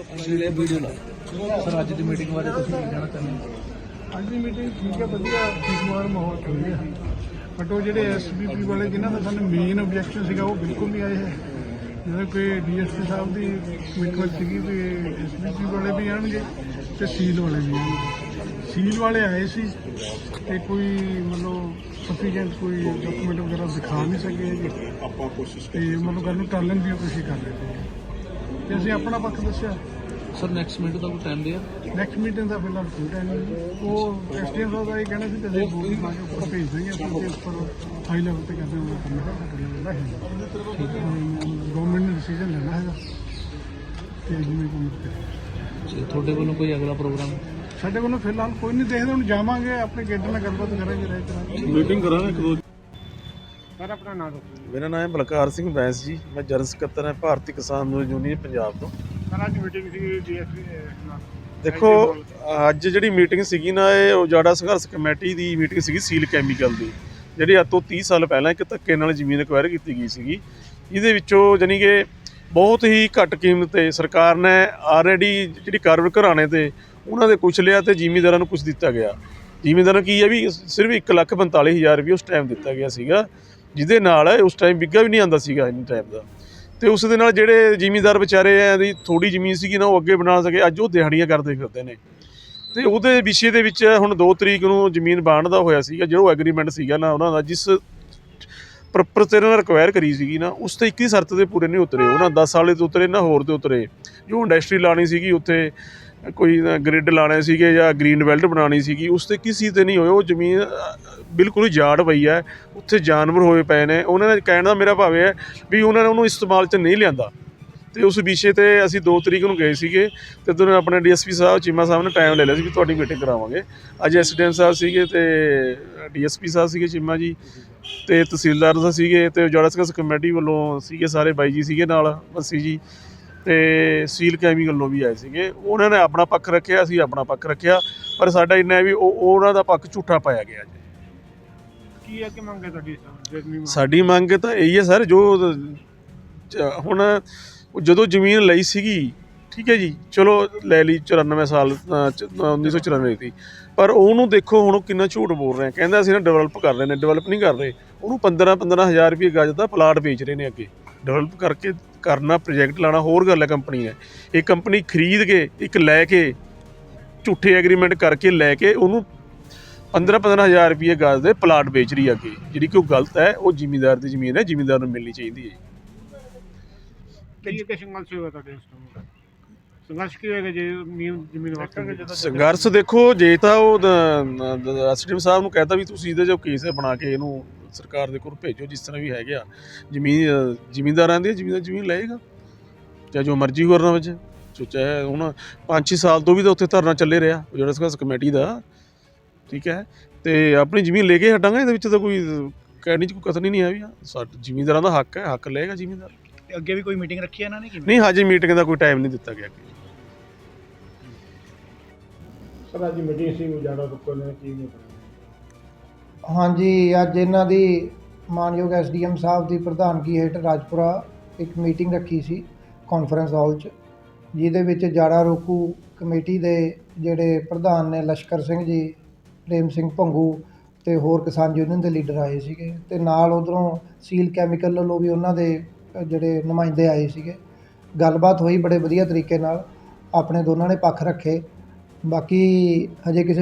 Video ਲਾ sir, ਅੱਜ ਦੀ meeting ਬਾਰੇ ਤੁਸੀਂ ਕੀ ਕਹਿਣਾ ਚਾਹੁੰਦੇ ਅੱਜ ਦੀ ਮੀਟਿੰਗ ਠੀਕ ਹੈ, ਵਧੀਆ ਖੁਸ਼ਗਵਾਰ ਮਾਹੌਲ ਚੱਲ ਰਿਹਾ। ਬਟ ਉਹ ਜਿਹੜੇ ਐਸਬੀਪੀ ਵਾਲੇ, ਜਿਨ੍ਹਾਂ ਦਾ ਸਾਨੂੰ ਮੇਨ ਆਬਜੈਕਸ਼ਨ ਸੀਗਾ, ਉਹ ਬਿਲਕੁਲ ਨਹੀਂ ਆਏ ਹੈ। ਜਿਵੇਂ ਕਿ ਡੀਐਸਪੀ ਸਾਹਿਬ ਦੀ ਕਮਿਟਮੈਂਟ ਸੀਗੀ ਵੀ ਐਸਬੀਪੀ ਵਾਲੇ ਵੀ ਆਣਗੇ ਤੇ ਸੀਲ ਵਾਲੇ ਵੀ ਆਣਗੇ ਸੀਲ ਵਾਲੇ ਆਏ ਸੀ ਤੇ ਕੋਈ ਮਤਲਬ ਸਫੀਸ਼ੀਐਂਟ ਕੋਈ ਡਾਕੂਮੈਂਟ ਵਗੈਰਾ ਦਿਖਾ ਨਹੀਂ ਸਕੇ ਆਪਾਂ ਕੋਸ਼ਿਸ਼ ਤੇ ਮਤਲਬ ਗੱਲ ਨੂੰ ਟਾਲਣ ਦੀ ਕੋਸ਼ਿਸ਼ ਕਰ ਰਹੇ ਸੀ। ਤੇ ਅਸੀਂ ਆਪਣਾ ਪੱਖ ਦੱਸਿਆ। ਸਰ ਨੈਕਸਟ ਮੀਟਿੰਗ ਦਾ ਕੋਈ ਟਾਈਮ ਦਿਆ ਨੈਕਸਟ ਮੀਟਿੰਗ ਦਾ ਫਿਲਹਾਲ ਕੋਈ ਟਾਈਮ ਨਹੀਂ। ਉਹ ਐਸਡੀਐਮ ਸਾਹਿਬ ਦਾ ਇਹ ਕਹਿਣਾ ਸੀ ਕਿ ਅਸੀਂ ਕੇ ਉੱਪਰ ਭੇਜ ਦੇਂਗੇ ਅਸੀਂ ਉਹਦੇ ਉੱਪਰ ਹਾਈ ਲੈਵਲ ਤੇ ਕਰਦੇ ਹਾਂ ਕੰਮ ਕਰਨਾ ਹੈ। ਗਵਰਨਮੈਂਟ ਨੇ ਡਿਸੀਜਨ ਲੈਣਾ ਹੈਗਾ। ਤੇ ਜਿਵੇਂ ਕੋਈ ਤੇ ਤੁਹਾਡੇ ਵੱਲੋਂ ਕੋਈ ਅਗਲਾ ਪ੍ਰੋਗਰਾਮ ਸਾਡੇ ਵੱਲੋਂ ਫਿਲਹਾਲ ਕੋਈ ਨਹੀਂ ਦੇਖਦੇ ਹੁਣ ਜਾਵਾਂਗੇ ਆਪਣੇ ਗੇਟਰ ਨਾਲ ਗੱਲਬਾਤ ਕਰਾਂਗੇ ਰਹਿ ਕਰਾਂਗੇ ਮੀਟਿੰਗ ਕਰਾਂਗੇ ਇੱਕ ਦੋ ਸਰ ਆਪਣਾ ਨਾਮ ਦੱਸੋ ਮੇਰਾ ਨਾਮ ਹੈ ਬਲਕਾਰ ਸਿੰਘ ਬੈਂਸ ਜੀ। ਮੈਂ ਜਨਰਲ ਸਕੱਤਰ ਹਾਂ ਭਾਰਤੀ ਕਿਸਾਨ ਮਜ਼ਦੂਰ ਯੂਨੀਅਨ ਪੰਜਾਬ ਤੋਂ। ਸਰ ਅੱਜ ਮੀਟਿੰਗ ਸੀ ਡੀਐਸਪੀ ਦੇਖੋ ਅੱਜ ਜਿਹੜੀ ਮੀਟਿੰਗ ਸੀਗੀ ਨਾ ਇਹ ਉਜਾੜਾ ਸੰਘਰਸ਼ ਕਮੇਟੀ ਦੀ ਮੀਟਿੰਗ ਸੀਗੀ ਸੀਲ ਕੈਮੀਕਲ ਦੀ। ਜਿਹੜੀ ਅੱਜ ਤੋਂ 30 ਸਾਲ ਪਹਿਲਾਂ ਇੱਕ ਧੱਕੇ ਨਾਲ ਜ਼ਮੀਨ ਅਕਵਾਇਰ ਕੀਤੀ ਗਈ ਸੀਗੀ। ਇਹਦੇ ਵਿੱਚੋਂ ਜਾਣੀ ਕਿ ਬਹੁਤ ਹੀ ਘੱਟ ਕੀਮਤ ਤੇ ਸਰਕਾਰ ਨੇ ਆਲਰੇਡੀ ਜਿਹੜੀ ਕਾਰਵਰ ਘਰਾਣੇ ਤੇ ਉਹਨਾਂ ਦੇ ਕੁਛ ਲਿਆ ਤੇ ਜ਼ਿਮੀਂਦਾਰਾਂ ਨੂੰ ਕੁਛ ਦਿੱਤਾ ਗਿਆ। ਜ਼ਿਮੀਂਦਾਰਾਂ ਕੀ ਹੈ ਵੀ ਸਿਰਫ 145000 ਰੁਪਏ ਉਸ ਟਾਈਮ ਦਿੱਤਾ ਗਿਆ ਸੀਗਾ। ਜਿਹਦੇ ਨਾਲ ਉਸ ਟਾਈਮ ਵਿੱਗਾ ਵੀ ਨਹੀਂ ਆਂਦਾ ਸੀਗਾ ਇੰਨੇ ਟਾਈਮ ਦਾ। ਤੇ ਉਸ ਦੇ ਨਾਲ ਜਿਹੜੇ ਜ਼ਿਮੀਂਦਾਰ ਵਿਚਾਰੇ ਆ ਦੀ ਥੋੜੀ ਜ਼ਮੀਨ ਸੀਗੀ ਨਾ, ਉਹ ਅੱਗੇ ਬਣਾ ਸਕੇ। ਅੱਜ ਉਹ ਦਿਹਾੜੀਆਂ ਕਰਦੇ ਫਿਰਦੇ ਨੇ। ਤੇ ਉਹਦੇ ਵਿਸ਼ੇ ਦੇ ਵਿੱਚ ਹੁਣ 2 ਤਰੀਕ ਨੂੰ ਜ਼ਮੀਨ ਬਾਣ ਦਾ ਹੋਇਆ ਸੀਗਾ, ਜਿਹੜਾ ਐਗਰੀਮੈਂਟ ਸੀਗਾ ਨਾ ਉਹਨਾਂ ਦਾ, ਜਿਸ ਪ੍ਰੋਪਰ ਤੇ ਉਹਨਾਂ ਰਿਕੁਆਇਰ ਕਰੀ ਸੀਗੀ ਨਾ, ਉਸ ਤੇ 21 ਸ਼ਰਤ 'ਤੇ ਪੂਰੇ ਨਹੀਂ ਉਤਰੇ। ਉਹਨਾਂ 10 ਸਾਲੇ ਤੋਂ ਉਤਰੇ, ਨਾ ਹੋਰ ਤੇ ਉਤਰੇ। ਜੋ ਇੰਡਸਟਰੀ ਲਾਣੀ ਸੀਗੀ ਉੱਥੇ ਕੋਈ ਗ੍ਰਿਡ ਲਾਣੇ ਸੀਗੇ ਜਾਂ ਗ੍ਰੀਨ ਬੈਲਟ ਬਣਾਉਣੀ ਸੀਗੀ, ਉਸ ਤੇ ਕਿਸੇ ਤੇ ਨਹੀਂ ਹੋਏ, ਉਹ ਜ਼ਮੀਨ ਬਿਲਕੁਲ ਹੀ ਜਾੜ ਪਈ ਹੈ, ਉੱਥੇ ਜਾਨਵਰ ਹੋਏ ਪਏ ਨੇ, ਉਹਨਾਂ ਦਾ ਕਹਿਣ ਦਾ ਮੇਰਾ ਭਾਵ ਇਹ ਹੈ ਵੀ ਉਹਨਾਂ ਨੇ ਉਹਨੂੰ ਇਸਤੇਮਾਲ 'ਚ ਨਹੀਂ ਲਿਆਂਦਾ। ਤੇ ਉਸ ਵਿਸ਼ੇ ਤੇ ਅਸੀਂ 2 ਤਰੀਕ ਨੂੰ ਗਏ ਸੀਗੇ, ਤੇ ਉਦੋਂ ਆਪਣੇ ਡੀਐਸਪੀ ਸਾਹਿਬ, ਚੀਮਾ ਸਾਹਿਬ ਨੇ ਟਾਈਮ ਲੈ ਲਿਆ ਸੀ ਵੀ ਤੁਹਾਡੀ ਮੀਟਿੰਗ ਕਰਾਵਾਂਗੇ। ਅੱਜ ਐਸਡੀਐਮ ਸਾਹਿਬ ਸੀਗੇ ਤੇ ਡੀਐਸਪੀ ਸਾਹਿਬ ਸੀਗੇ, ਚੀਮਾ ਜੀ, ਤੇ ਤਹਿਸੀਲਦਾਰ ਸਾਹਿਬ ਸੀਗੇ, ਤੇ ਉਜਾੜਾ ਸੰਘਰਸ਼ ਕਮੇਟੀ ਵੱਲੋਂ ਸੀਗੇ ਸਾਰੇ ਬਾਈ ਜੀ ਸੀਗੇ ਨਾਲ ਬੱਸੀ ਜੀ। ਤੇ ਸੀਲ ਕੈਮੀ ਵੱਲੋਂ ਵੀ ਆਏ ਸੀਗੇ। ਉਹਨਾਂ ਨੇ ਆਪਣਾ ਪੱਖ ਰੱਖਿਆ ਅਸੀਂ ਆਪਣਾ ਪੱਖ ਰੱਖਿਆ ਪਰ ਸਾਡਾ ਇੰਨਾ ਹੈ ਵੀ ਉਹ ਉਹ ਉਹਨਾਂ ਦਾ ਪੱਖ ਝੂਠਾ ਪਾਇਆ ਗਿਆ ਜੀ। ਕੀ ਅੱਗੇ ਮੰਗੇ ਤੁਹਾਡੀ ਜਰਨੀ ਸਾਡੀ ਮੰਗ ਤਾਂ ਇਹੀ ਹੈ ਸਰ ਜੋ ਹੁਣ ਉਹ ਜਦੋਂ ਜ਼ਮੀਨ ਲਈ ਸੀਗੀ ਠੀਕ ਹੈ ਜੀ ਚਲੋ ਲੈ ਲਈ 94 ਸਾਲ ਅ, ਚ- ਅ, 1994 ਦੀ। ਪਰ ਉਹਨੂੰ ਦੇਖੋ ਹੁਣ ਉਹ ਕਿੰਨਾ ਝੂਠ ਬੋਲ ਰਹੇ। ਕਹਿੰਦਾ ਅਸੀਂ ਨਾ ਡਿਵੈਲਪ ਕਰ ਰਹੇ ਨੇ ਡਿਵੈਲਪ ਨਹੀਂ ਕਰ ਰਹੇ। ਉਹਨੂੰ 15 15000 ਰੁਪਏ ਗਜ ਦਾ ਪਲਾਟ ਵੇਚ ਰਹੇ ਨੇ ਅੱਗੇ। ਡਿਵੈਲਪ ਕਰਕੇ ਕਰਨਾ ਪ੍ਰੋਜੈਕਟ ਲਾਣਾ ਹੋਰ ਗੱਲ ਹੈ ਕੰਪਨੀ ਨੇ ਇਹ ਕੰਪਨੀ ਖਰੀਦ ਕੇ ਇੱਕ ਲੈ ਕੇ ਝੂਠੇ ਐਗਰੀਮੈਂਟ ਕਰਕੇ ਲੈ ਕੇ ਉਹਨੂੰ 15 15000 ਰੁਪਏ ਗਜ ਦੇ ਪਲਾਟ ਵੇਚ ਰਹੀ ਅੱਗੇ। ਜਿਹੜੀ ਕਿ ਉਹ ਗਲਤ ਹੈ ਉਹ ਜ਼ਿਮੀਂਦਾਰ ਦੀ ਜ਼ਮੀਨ ਹੈ ਜ਼ਿਮੀਂਦਾਰ ਨੂੰ ਮਿਲਣੀ ਚਾਹੀਦੀ ਹੈ ਸੰਘਰਸ਼ ਹੋਏਗਾ ਤੁਹਾਡੇ ਇਸ ਟਾਈਮ ਸੰਘਰਸ਼ ਕੀ ਹੋਏਗਾ ਜੇ ਜ਼ਮੀਨ ਜ਼ਮੀਨ ਵਾਸਤੇ ਸੰਘਰਸ਼ ਦੇਖੋ ਜੇ ਤਾਂ ਉਹ ਐਸਡੀਐਮ ਸਾਹਿਬ ਨੂੰ ਕਹਤਾ ਵੀ ਤੁਸੀਂ ਇਹਦੇ ਜੋ ਕੇਸ ਬਣਾ ਕੇ ਇਹਨੂੰ ਸਰਕਾਰ ਦੇ ਕੋਲ ਭੇਜੋ ਜਿਸ ਤਰ੍ਹਾਂ ਵੀ ਹੈਗੇ ਆ। ਜ਼ਮੀਨ ਜ਼ਿਮੀਂਦਾਰਾਂ ਦੀ ਜ਼ਿਮੀਂਦਾਰ ਜ਼ਮੀਨ ਲਏਗਾ। ਚਾਹੇ ਜੋ ਮਰਜ਼ੀ ਕਰਨਾ ਵਿੱਚ ਜੋ ਚਾਹੇ ਹੁਣ 5-6 ਸਾਲ ਤੋਂ ਵੀ ਤਾਂ ਉੱਥੇ ਧਰਨਾ ਚੱਲੇ ਰਿਹਾ ਜਿਹੜਾ ਸੰਘਰਸ਼ ਕਮੇਟੀ ਦਾ। ਠੀਕ ਹੈ? ਤੇ ਆਪਣੀ ਜ਼ਮੀਨ ਲੈ ਕੇ ਹਟਾਂਗੇ ਇਹਦੇ ਵਿੱਚ ਤਾਂ ਕੋਈ ਕਹਿਣੀ ਚ ਕੋਈ ਹੀ ਨਹੀਂ ਹੈ ਵੀ ਸਾਡਾ ਜ਼ਿਮੀਂਦਾਰਾਂ ਦਾ ਹੱਕ ਹੈ ਹੱਕ ਲਏਗਾ ਜ਼ਿਮੀਂਦਾਰ ਤੇ ਅੱਗੇ ਵੀ ਕੋਈ ਮੀਟਿੰਗ ਰੱਖੀ ਹੈ ਇਹਨਾਂ ਨੇ ਕਿ ਨਹੀਂ ਹਜੇ ਮੀਟਿੰਗ ਦਾ ਕੋਈ ਟਾਈਮ ਨਹੀਂ ਦਿੱਤਾ ਗਿਆ ਸਰ ਅੱਜ ਮੀਟਿੰਗ ਸੀ ਉਜਾੜਾ ਰੁਕੋ ਨੇ ਕੀ ਨਹੀਂ ਹਾਂਜੀ, ਅੱਜ ਇਹਨਾਂ ਦੀ ਮਾਨਯੋਗ ਐਸਡੀਐਮ ਸਾਹਿਬ ਦੀ ਪ੍ਰਧਾਨਗੀ ਹੇਠ ਰਾਜਪੁਰਾ ਇੱਕ ਮੀਟਿੰਗ ਰੱਖੀ ਸੀ ਕਾਨਫਰੰਸ ਹਾਲ 'ਚ, ਜਿਹਦੇ ਵਿੱਚ ਜਾੜਾ ਰੋਕੂ ਕਮੇਟੀ ਦੇ ਜਿਹੜੇ ਪ੍ਰਧਾਨ ਨੇ ਲਸ਼ਕਰ ਸਿੰਘ ਜੀ, ਪ੍ਰੇਮ ਸਿੰਘ ਭੰਗੂ ਤੇ ਹੋਰ ਕਿਸਾਨ ਯੂਨੀਅਨ ਦੇ ਲੀਡਰ ਆਏ ਸੀਗੇ ਤੇ ਨਾਲ ਉਧਰੋਂ ਸੀਲ ਕੈਮੀਕਲ ਵੱਲੋਂ ਵੀ ਉਹਨਾਂ ਦੇ ਜਿਹੜੇ ਨੁਮਾਇੰਦੇ ਆਏ ਸੀਗੇ। ਗੱਲਬਾਤ ਹੋਈ ਬੜੇ ਵਧੀਆ ਤਰੀਕੇ ਨਾਲ, ਆਪਣੇ ਦੋਨਾਂ ਨੇ ਪੱਖ ਰੱਖੇ। ਬਾਕੀ ਹਜੇ ਕਿਸੇ